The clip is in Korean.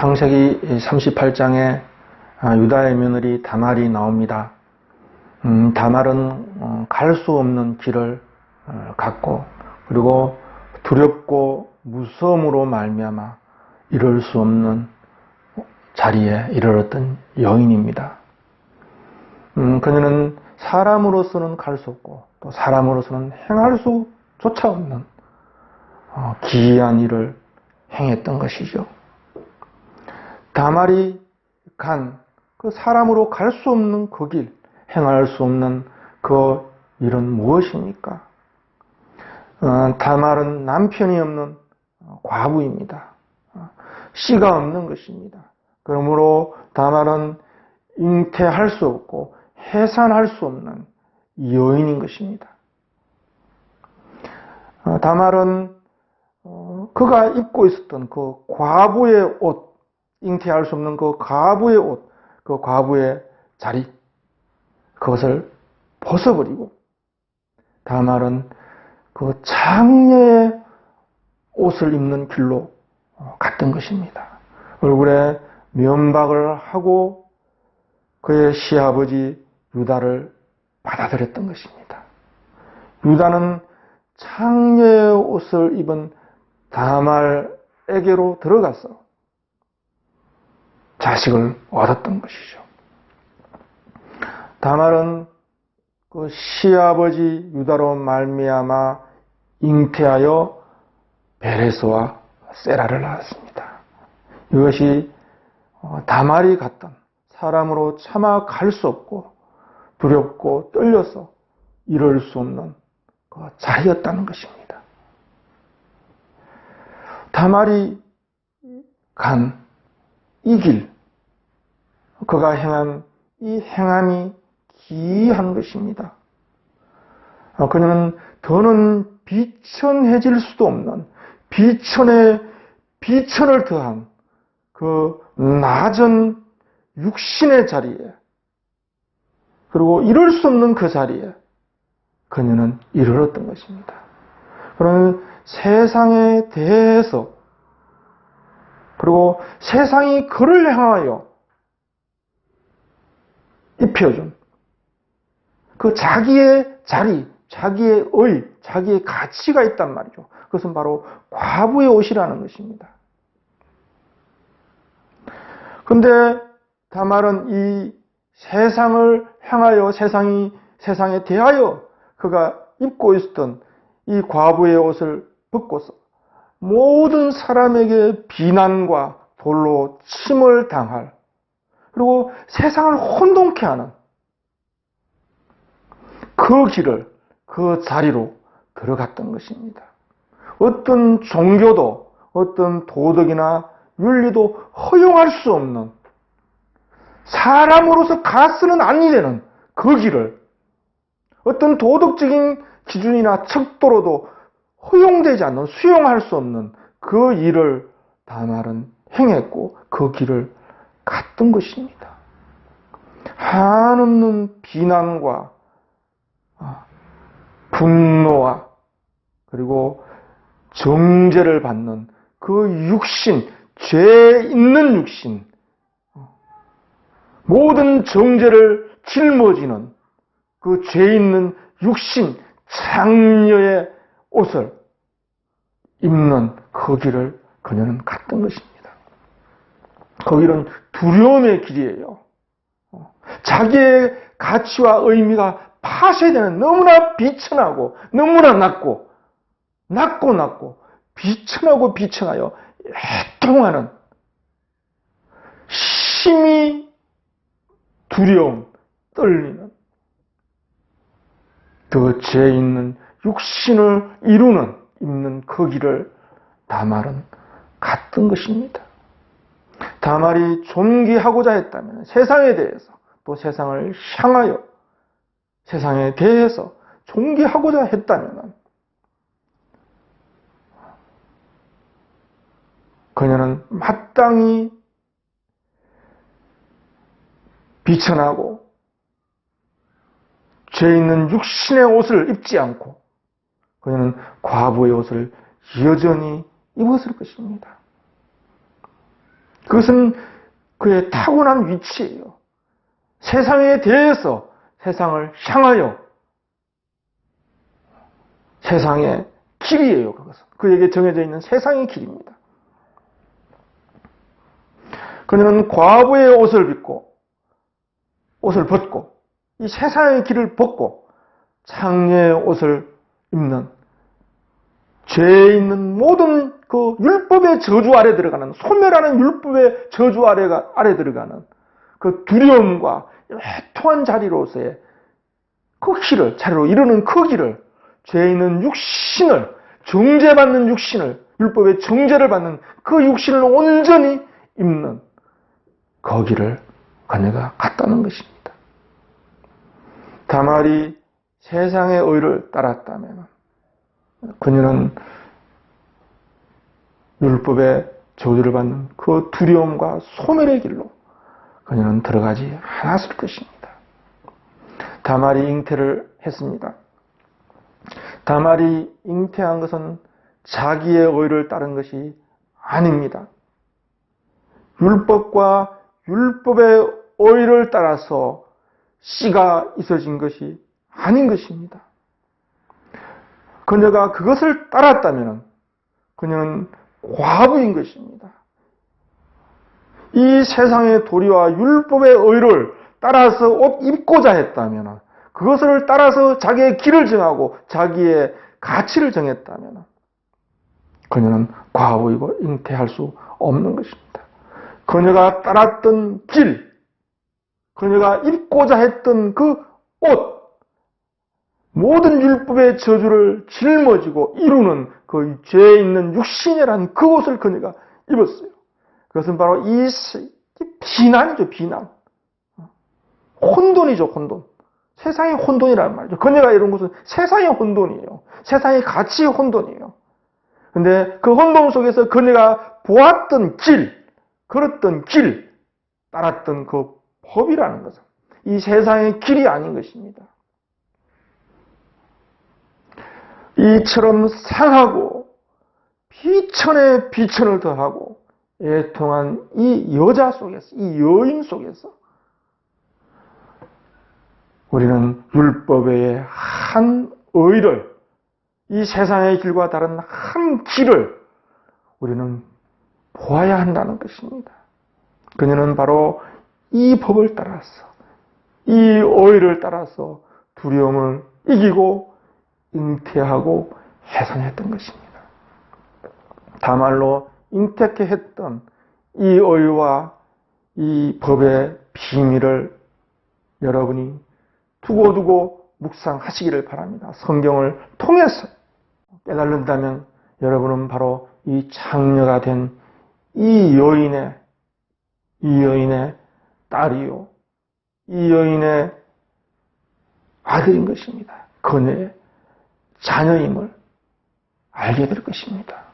창세기 38장에 아, 유다의 며느리 다말이 나옵니다. 음, 다말은 어, 갈수 없는 길을 어, 갔고 그리고 두렵고 무서움으로 말미암아 이룰 수 없는 자리에 이르렀던 여인입니다. 음, 그녀는 사람으로서는 갈 수 없고 또 사람으로서는 행할 수조차 없는 어, 기이한 일을 행했던 것이죠. 다말이 간 그 사람으로 갈 수 없는 그 길, 행할 수 없는 그 일은 무엇입니까? 어, 다말은 남편이 없는 과부입니다. 어, 씨가 없는 것입니다. 그러므로 다말은 잉태할 수 없고 해산할 수 없는 여인인 것입니다. 어, 다말은 어, 그가 입고 있었던 그 과부의 옷, 잉태할 수 없는 그 과부의 옷, 그 과부의 자리, 그것을 벗어버리고 다말은 그 장녀의 옷을 입는 길로 갔던 것입니다. 얼굴에 면박을 하고 그의 시아버지 유다를 받아들였던 것입니다. 유다는 창녀의 옷을 입은 다말에게로 들어가서 자식을 얻었던 것이죠. 다말은 그 시아버지 유다로 말미암아 잉태하여 베레스와 세라를 낳았습니다. 이것이 다말이 갔던 사람으로 차마 갈수 없고 두렵고 떨려서 이룰 수 없는 그 자리였다는 것입니다. 다말이 간 이 길, 그가 행한 이 행함이 기이한 것입니다. 그는 더는 비천해질 수도 없는 비천에 비천을 더한 그 낮은 육신의 자리에 그리고 이룰 수 없는 그 자리에 그녀는 이르렀던 것입니다. 그러면 세상에 대해서 그리고 세상이 그를 향하여 입혀준 그 자기의 자리, 자기의 의, 자기의 가치가 있단 말이죠. 그것은 바로 과부의 옷이라는 것입니다. 근데 다말은 이 세상을 향하여 세상이 세상에 대하여 그가 입고 있었던 이 과부의 옷을 벗고서 모든 사람에게 비난과 돌로 침을 당할 그리고 세상을 혼동케 하는 그 길을 그 자리로 들어갔던 것입니다. 어떤 종교도 어떤 도덕이나 윤리도 허용할 수 없는 사람으로서 가서는 안 되는 그 길을 어떤 도덕적인 기준이나 척도로도 허용되지 않는 수용할 수 없는 그 일을 다말은 행했고 그 길을 갔던 것입니다. 한없는 비난과 아, 분노와 그리고 정죄를 받는 그 육신, 죄 있는 육신, 모든 정죄를 짊어지는 그 죄 있는 육신, 장녀의 옷을 입는 그 길을 그녀는 갔던 것입니다. 그 길은 두려움의 길이에요. 자기의 가치와 의미가 파쇄되는 너무나 비천하고 너무나 낮고 낮고 낮고 비천하고 비천하여 애통하는 심히 두려움, 떨리는 그 죄 있는 육신을 이루는 입는 그 길을 다말은 갔던 것입니다. 다말이 존귀하고자 했다면 세상에 대해서 또 세상을 향하여 세상에 대해서 존귀하고자 했다면 그녀는 마땅히 비천하고 죄 있는 육신의 옷을 입지 않고 그녀는 과부의 옷을 여전히 입었을 것입니다. 그것은 그의 타고난 위치예요. 세상에 대해서 세상을 향하여 세상의 길이에요. 그것은 그에게 정해져 있는 세상의 길입니다. 그는 과부의 옷을 입고 옷을 벗고 이 세상의 길을 벗고 창녀의 옷을 입는 죄에 있는 모든 그 율법의 저주 아래 들어가는 소멸하는 율법의 저주 아래가 아래 들어가는 그 두려움과 해통한 자리로서의 그 길을 자리로 이루는 그 길을 죄에 있는 육신을 정죄받는 육신을 율법의 정죄를 받는 그 육신을 온전히 입는 거기를 그녀가 갔다는 것입니다. 다말이 세상의 의를 따랐다면 그녀는 율법의 저주를 받는 그 두려움과 소멸의 길로 그녀는 들어가지 않았을 것입니다. 다말이 잉태를 했습니다. 다말이 잉태한 것은 자기의 의를 따른 것이 아닙니다. 율법과 율법의 의를 따라서 씨가 있어진 것이 아닌 것입니다. 그녀가 그것을 따랐다면 그녀는 과부인 것입니다. 이 세상의 도리와 율법의 의를 따라서 옷 입고자 했다면 그것을 따라서 자기의 길을 정하고 자기의 가치를 정했다면 그녀는 과부이고 잉태할 수 없는 것입니다. 그녀가 따랐던 길, 그녀가 입고자 했던 그 옷, 모든 율법의 저주를 짊어지고 이루는 그 죄에 있는 육신이라는 그 옷을 그녀가 입었어요. 그것은 바로 이 비난이죠, 비난. 혼돈이죠, 혼돈. 세상의 혼돈이란 말이죠. 그녀가 이런 것은 세상의 혼돈이에요. 세상의 가치의 혼돈이에요. 근데 그 혼돈 속에서 그녀가 보았던 길, 걸었던 길, 따랐던 그 법이라는 것은 이 세상의 길이 아닌 것입니다. 이처럼 상하고 비천에 비천을 더하고 애통한 이 여자 속에서, 이 여인 속에서 우리는 율법의 한 의를 이 세상의 길과 다른 한 길을 우리는 보아야 한다는 것입니다. 그녀는 바로 이 법을 따라서 이 의를 따라서 두려움을 이기고 잉태하고 해산했던 것입니다. 다말로 잉태케 했던 이 의와 이 법의 비밀을 여러분이 두고두고 묵상하시기를 바랍니다. 성경을 통해서 깨달는다면 여러분은 바로 이 장녀가 된 이 여인의 이 여인의 딸이요 이 여인의 아들인 것입니다. 그녀의 자녀임을 알게 될 것입니다.